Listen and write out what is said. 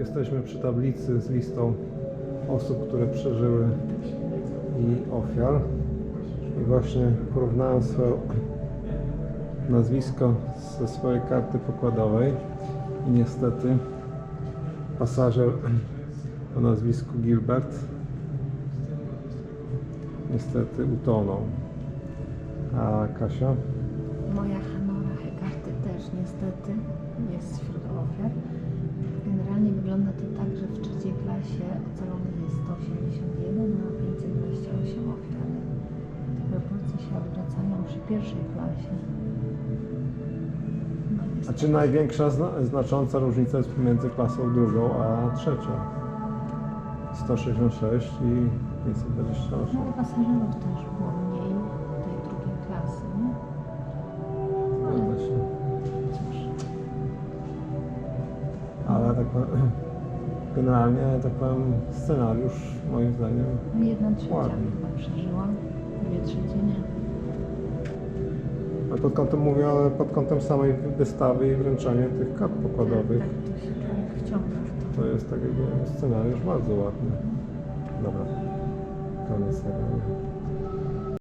Jesteśmy przy tablicy z listą osób, które przeżyły i ofiar. I właśnie porównałem swoje nazwisko ze swojej karty pokładowej i niestety pasażer o nazwisku Gilbert niestety utonął. A Kasia? Moja Hanora Hegarty też niestety. Generalnie wygląda to tak, że w trzeciej klasie ocalonych jest 181, a 528 ofiar. Te proporcje się odwracają przy pierwszej klasie. No A czy największa zna znacząca różnica jest pomiędzy klasą drugą a trzecią? 166 i 528. No pasażerów też Ale tak powiem, generalnie tak powiem scenariusz moim zdaniem jedna trzecia chyba przeżyła, dwie trzecie nie. ale pod kątem mówię, ale pod kątem samej wystawy i wręczania tych kart pokładowych Tak, tak, to się człowiek wciąga w to. to jest tak jakby scenariusz bardzo ładny. Dobra, koniec tego.